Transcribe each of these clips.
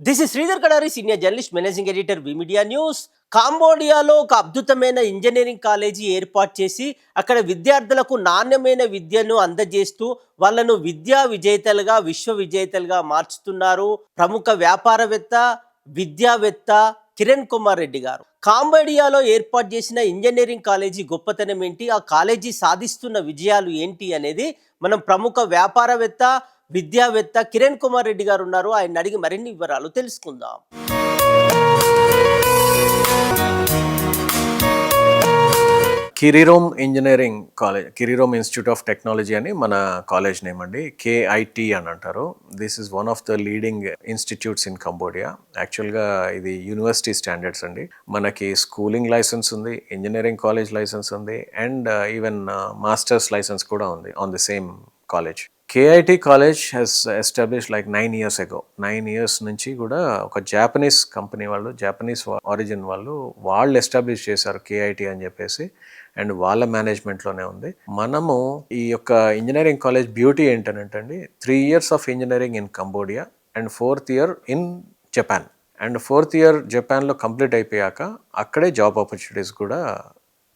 This is Sridhar Kadari senior journalist managing editor media news కాంబోడియాలో ఒక అద్భుతమైన engineering college ఏర్పాటు చేసి అక్కడ విద్యార్థులకు నాణ్యమైన విద్యను అందజేస్తూ వాళ్ళను విద్యా విజేతలుగా విశ్వ విజేతలుగా మార్చుతున్నారు. ప్రముఖ వ్యాపారవేత్త విద్యావేత్త కిరణ్ కుమార్ రెడ్డి గారు. కాంబోడియాలో ఏర్పాటు చేసిన ఇంజనీరింగ్ కాలేజీ గొప్పతనం ఏంటి? ఆ కాలేజీ సాధిస్తున్న విజయాలు ఏంటి అనేది మనం ప్రముఖ వ్యాపారవేత్త విద్యావేత్త కిరణ్ కుమార్ రెడ్డి గారు ఉన్నారు ఆయన అడిగి మరిన్ని వివరాలు తెలుసుకుందాం. Kirirom engineering college Kirirom institute of technology అని మన కాలేజ్ నేమ్ అండి. కేఐటి అని అంటారు. This is one of the leading institutes in Cambodia. యాక్చువల్గా ఇది యూనివర్సిటీ స్టాండర్డ్స్ అండి. మనకి స్కూలింగ్ లైసెన్స్ ఉంది ఇంజనీరింగ్ కాలేజ్ లైసెన్స్ ఉంది and uh, even uh, masters licence కూడా ఉంది on the same college KIT college has establish like nine years ago nine years నుంచి కూడా ఒక జాపనీస్ కంపెనీ వాళ్ళు జాపనీస్ ఆరిజిన్ వాళ్ళు వాళ్ళు ఎస్టాబ్లిష్ చేశారు కేఐటి అని చెప్పేసి అండ్ వాళ్ళ మేనేజ్మెంట్లోనే ఉంది. మనము ఈ యొక్క engineering college beauty ఏంటనంటండి three years of engineering in Cambodia and fourth year in Japan and fourth year జపాన్లో కంప్లీట్ అయిపోయాక అక్కడే జాబ్ ఆపర్చునిటీస్ కూడా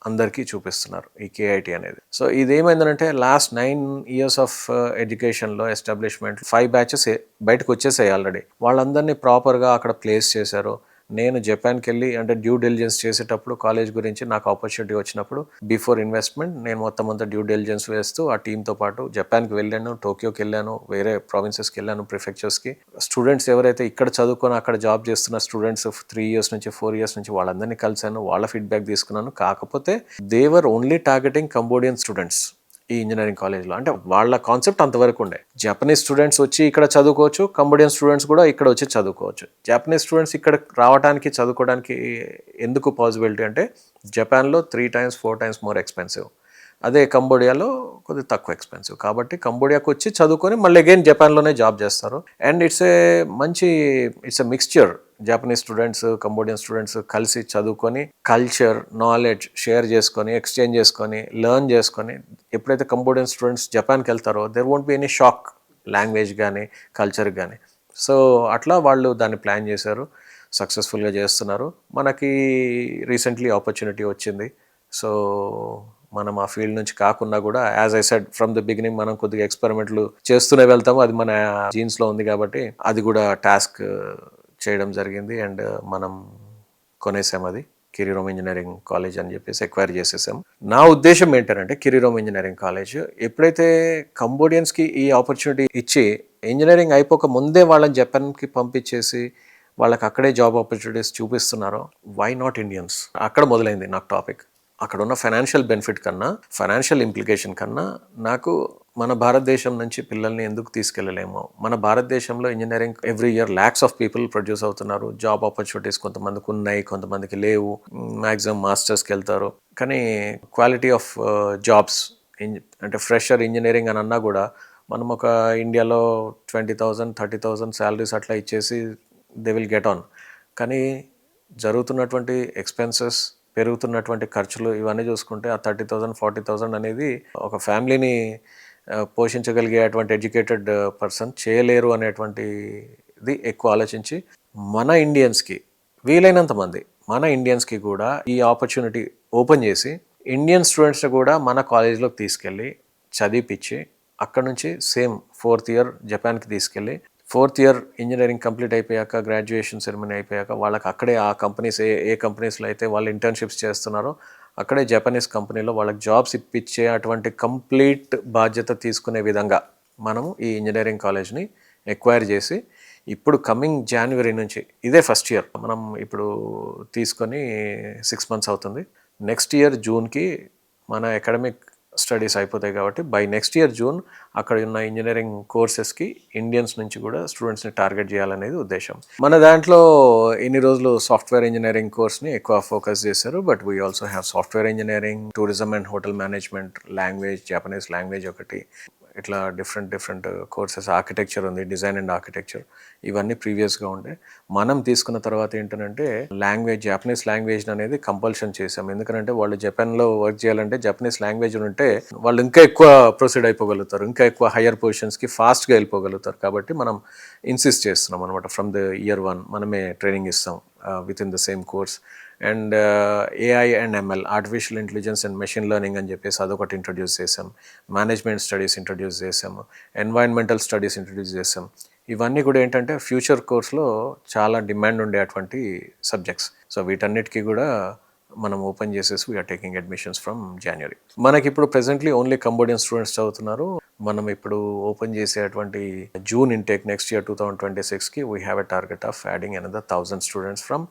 అందరికీ చూపిస్తున్నారు ఈ కేఐటి అనేది. సో ఇది ఏమైందంటే లాస్ట్ నైన్ ఇయర్స్ ఆఫ్ ఎడ్యుకేషన్లో ఎస్టాబ్లిష్మెంట్ ఫైవ్ బ్యాచెస్ బయటకు వచ్చేసాయి ఆల్రెడీ వాళ్ళందరినీ ప్రాపర్గా అక్కడ ప్లేస్ చేశారు. నేను జపాన్కి వెళ్ళి అంటే డ్యూ డెలిజెన్స్ చేసేటప్పుడు కాలేజ్ గురించి నాకు ఆపర్చునిటీ వచ్చినప్పుడు బిఫోర్ ఇన్వెస్ట్మెంట్ నేను మొత్తం అంతా డ్యూ డెలిజెన్స్ వేస్తూ ఆ టీంతో పాటు జపాన్కి వెళ్ళాను టోక్యోకి వెళ్ళాను వేరే ప్రావిన్సెస్కి వెళ్ళాను ప్రిఫెక్చర్స్కి స్టూడెంట్స్ ఎవరైతే ఇక్కడ చదువుకొని అక్కడ జాబ్ చేస్తున్న స్టూడెంట్స్ త్రీ ఇయర్స్ నుంచి ఫోర్ ఇయర్స్ నుంచి వాళ్ళందరినీ కలిశాను వాళ్ళ ఫీడ్బ్యాక్ తీసుకున్నాను. కాకపోతే they were only targeting Cambodian students ఈ ఇంజనీరింగ్ కాలేజ్లో. అంటే వాళ్ళ కాన్సెప్ట్ అంతవరకు ఉండే. జపనీస్ స్టూడెంట్స్ వచ్చి ఇక్కడ చదువుకోవచ్చు కంబోడియన్ స్టూడెంట్స్ కూడా ఇక్కడ వచ్చి చదువుకోవచ్చు. జపనీస్ స్టూడెంట్స్ ఇక్కడ రావడానికి చదువుకోవడానికి ఎందుకు పాసిబిలిటీ అంటే జపాన్లో three times four times more expensive అదే కంబోడియాలో కొద్దిగా తక్కువ ఎక్స్పెన్సివ్ కాబట్టి కంబోడియాకు వచ్చి చదువుకొని మళ్ళీ అగైన్ జపాన్లోనే జాబ్ చేస్తారు. అండ్ ఇట్స్ ఏ మంచి it's a mixture Japanese students Cambodian students కలిసి చదువుకొని కల్చర్ నాలెడ్జ్ షేర్ చేసుకొని ఎక్స్చేంజ్ చేసుకొని లెర్న్ చేసుకొని ఎప్పుడైతే కంబోడియన్ స్టూడెంట్స్ జపాన్కి వెళ్తారో there won't be any shock language కానీ కల్చర్ కానీ సో అట్లా వాళ్ళు దాన్ని ప్లాన్ చేశారు. సక్సెస్ఫుల్గా చేస్తున్నారు. మనకి రీసెంట్లీ ఆపర్చునిటీ వచ్చింది. సో మనం ఆ ఫీల్డ్ నుంచి కాకుండా కూడా as I said from the beginning మనం కొద్దిగా ఎక్స్పెరిమెంట్లు చేస్తూనే వెళ్తాము. అది మన జీన్స్లో ఉంది కాబట్టి అది కూడా టాస్క్ చేయడం జరిగింది. అండ్ మనం కొనేసాం అది. కిరిరోమ్ ఇంజనీరింగ్ కాలేజ్ అని చెప్పేసి ఎక్వైర్ చేసేసాం. నా ఉద్దేశం ఏంటంటే కిరిరోమ్ ఇంజనీరింగ్ కాలేజ్ ఎప్పుడైతే కంబోడియన్స్కి ఈ ఆపర్చునిటీ ఇచ్చి ఇంజనీరింగ్ అయిపోక ముందే వాళ్ళని జపాన్కి పంపించేసి వాళ్ళకి అక్కడే జాబ్ ఆపర్చునిటీస్ చూపిస్తున్నారో వై నాట్ ఇండియన్స్ అక్కడ మొదలైంది నాకు టాపిక్ అక్కడ ఉన్న ఫైనాన్షియల్ బెనిఫిట్ కన్నా ఫైనాన్షియల్ ఇంప్లికేషన్ కన్నా నాకు మన భారతదేశం నుంచి పిల్లల్ని ఎందుకు తీసుకెళ్ళలేము? మన భారతదేశంలో engineering every year lakhs of people produce అవుతున్నారు. జాబ్ ఆపర్చునిటీస్ కొంతమందికి ఉన్నాయి కొంతమందికి లేవు. మ్యాక్సిమం మాస్టర్స్కి వెళ్తారు. కానీ క్వాలిటీ ఆఫ్ జాబ్స్ అంటే ఫ్రెషర్ ఇంజనీరింగ్ అని అన్నా కూడా మనం ఒక ఇండియాలో twenty thousand thirty thousand salaries అట్లా ఇచ్చేసి దే విల్ గెట్ ఆన్ కానీ జరుగుతున్నటువంటి ఎక్స్పెన్సెస్ పెరుగుతున్నటువంటి ఖర్చులు ఇవన్నీ చూసుకుంటే ఆ థర్టీ థౌజండ్ ఫార్టీ థౌజండ్ అనేది ఒక ఫ్యామిలీని పోషించగలిగే అటువంటి ఎడ్యుకేటెడ్ పర్సన్ చేయలేరు అనేటువంటిది ఎక్కువ ఆలోచించి మన ఇండియన్స్కి వీలైనంత మంది మన ఇండియన్స్కి కూడా ఈ ఆపర్చునిటీ ఓపెన్ చేసి ఇండియన్ స్టూడెంట్స్ని కూడా మన కాలేజ్లోకి తీసుకెళ్ళి చదివిపించి అక్కడ నుంచి సేమ్ ఫోర్త్ ఇయర్ జపాన్కి తీసుకెళ్ళి ఫోర్త్ ఇయర్ ఇంజనీరింగ్ కంప్లీట్ అయిపోయాక గ్రాడ్యుయేషన్ సెరమనీ అయిపోయాక వాళ్ళకి అక్కడే ఆ కంపెనీస్ ఏ ఏ కంపెనీస్లో అయితే వాళ్ళు ఇంటర్న్షిప్స్ చేస్తున్నారో అక్కడే జపనీస్ కంపెనీలో వాళ్ళకి జాబ్స్ ఇప్పించే అటువంటి కంప్లీట్ బాధ్యత తీసుకునే విధంగా మనము ఈ ఇంజనీరింగ్ కాలేజ్ని ఎక్వైర్ చేసి ఇప్పుడు కమింగ్ జనవరి నుంచి ఇదే ఫస్ట్ ఇయర్ మనం ఇప్పుడు తీసుకొని సిక్స్ మంత్స్ అవుతుంది. నెక్స్ట్ ఇయర్ జూన్కి మన అకాడమిక్ స్టడీస్ అయిపోతాయి కాబట్టి బై నెక్స్ట్ ఇయర్ జూన్ అక్కడ ఉన్న ఇంజనీరింగ్ కోర్సెస్కి ఇండియన్స్ నుంచి కూడా స్టూడెంట్స్ని టార్గెట్ చేయాలనేది ఉద్దేశం. మన దాంట్లో ఇన్ని రోజులు సాఫ్ట్వేర్ ఇంజనీరింగ్ కోర్స్ని ఎక్కువ ఫోకస్ చేశారు but we also have software engineering tourism and hotel management language Japanese language ఒకటి. ఇట్లా డిఫరెంట్ డిఫరెంట్ కోర్సెస్ ఆర్కిటెక్చర్ ఉంది డిజైన్ అండ్ ఆర్కిటెక్చర్ ఇవన్నీ ప్రీవియస్గా ఉండే. మనం తీసుకున్న తర్వాత ఏంటంటే లాంగ్వేజ్ జపనీస్ లాంగ్వేజ్ అనేది కంపల్షన్ చేసాం. ఎందుకంటే వాళ్ళు జపాన్లో వర్క్ చేయాలంటే జపనీస్ లాంగ్వేజ్ ఉంటే వాళ్ళు ఇంకా ఎక్కువ ప్రొసీడ్ అయిపోగలుగుతారు. ఇంకా ఎక్కువ హయ్యర్ పొజిషన్స్కి ఫాస్ట్గా వెళ్ళిపోగలుగుతారు. కాబట్టి మనం ఇన్సిస్ట్ చేస్తున్నాం అనమాట ఫ్రమ్ ద ఇయర్ వన్ మనమే ట్రైనింగ్ ఇస్తాం with in the same course and AI and ML artificial intelligence and machine learning అని చెప్పేసి అదొకటి ఇంట్రడ్యూస్ చేసాం. మేనేజ్మెంట్ స్టడీస్ ఇంట్రడ్యూస్ చేసాము ఎన్వైర్న్మెంటల్ స్టడీస్ ఇంట్రడ్యూస్ చేసాం. ఇవన్నీ కూడా ఏంటంటే ఫ్యూచర్ కోర్స్లో చాలా డిమాండ్ ఉండేటువంటి సబ్జెక్ట్స్ సో వీటన్నిటికీ కూడా మనం ఓపెన్ చేసేసి we're taking admissions from January మనకి ఇప్పుడు ప్రెసెంట్లీ ఓన్లీ కంబోడియన్ స్టూడెంట్స్ చదువుతున్నారు. మనం ఇప్పుడు ఓపెన్ చేసేటువంటి June intake next year two thousand twenty సిక్స్కి we have a target of adding another thousand students from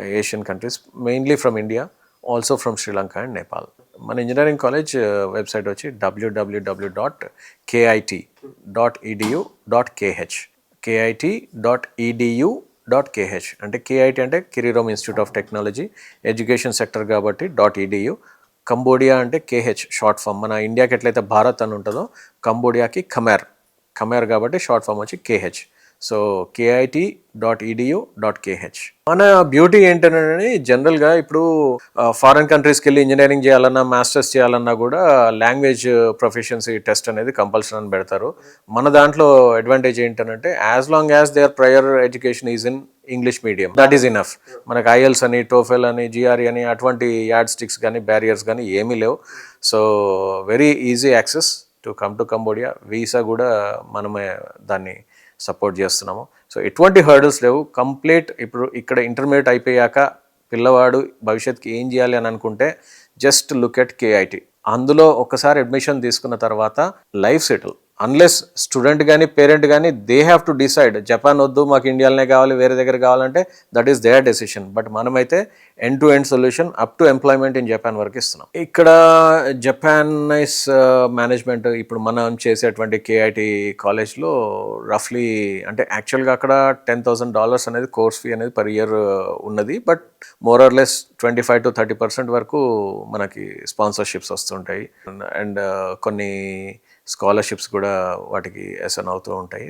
Asian countries mainly from India also from Sri Lanka and Nepal మన engineering college website వచ్చి WWW dot KIT dot EDU dot KH KIT dot EDU dot KH అంటే KIT అంటే Kirirom institute of technology education sector కాబట్టి. Dot EDU Cambodia అంటే KH short form మన ఇండియాకి ఎట్లయితే భారత్ అని ఉంటుందో కంబోడియాకి ఖమేర్ ఖమేర్ కాబట్టి షార్ట్ ఫామ్ వచ్చి KH so KIT dot EDU dot KH మన బ్యూటీ ఏంటంటే జనరల్గా ఇప్పుడు ఫారెన్ కంట్రీస్కి వెళ్ళి ఇంజనీరింగ్ చేయాలన్నా మాస్టర్స్ చేయాలన్నా కూడా లాంగ్వేజ్ ప్రొఫెషన్సీ టెస్ట్ అనేది కంపల్సరీ అని పెడతారు. మన దాంట్లో అడ్వాంటేజ్ ఏంటంటే as long as their prior education is in English medium that is enough మనకు ఐఎల్స్ అని టోఫెల్ అని జిఆర్ఈ అని అటువంటి యాడ్ స్టిక్స్ కానీ బ్యారియర్స్ కానీ ఏమీ లేవు. So very easy access to come to Cambodia visa కూడా మనమే దాన్ని సపోర్ట్ చేస్తున్నాము. సో ఎటువంటి హర్డల్స్ లేవు. కంప్లీట్ ఇప్పుడు ఇక్కడ ఇంటర్మీడియట్ అయిపోయాక పిల్లవాడు భవిష్యత్తుకి ఏం చేయాలి అని అనుకుంటే జస్ట్ లుక్ ఎట్ కేఐటి. అందులో ఒకసారి అడ్మిషన్ తీసుకున్న తర్వాత లైఫ్ సెటిల్. అన్లెస్ స్టూడెంట్ కానీ పేరెంట్ కానీ they have to decide Japan వద్దు మాకు ఇండియాలోనే కావాలి వేరే దగ్గర కావాలంటే that is their decision but మనమైతే end to end solution up to employment in Japan వరకు ఇస్తున్నాం. ఇక్కడ జపానైస్ మేనేజ్మెంట్ uh, ఇప్పుడు మనం చేసేటువంటి కేఐటి కాలేజ్లో రఫ్లీ అంటే యాక్చువల్గా అక్కడ టెన్ థౌసండ్ డాలర్స్ అనేది కోర్స్ ఫీ అనేది పర్ ఇయర్ uh, ఉన్నది. But more or less twenty five to thirty percent వరకు మనకి స్పాన్సర్షిప్స్ వస్తుంటాయి. అండ్ uh, కొన్ని స్కాలర్షిప్స్ కూడా వాటికి అసన్ అవుతూ ఉంటాయి.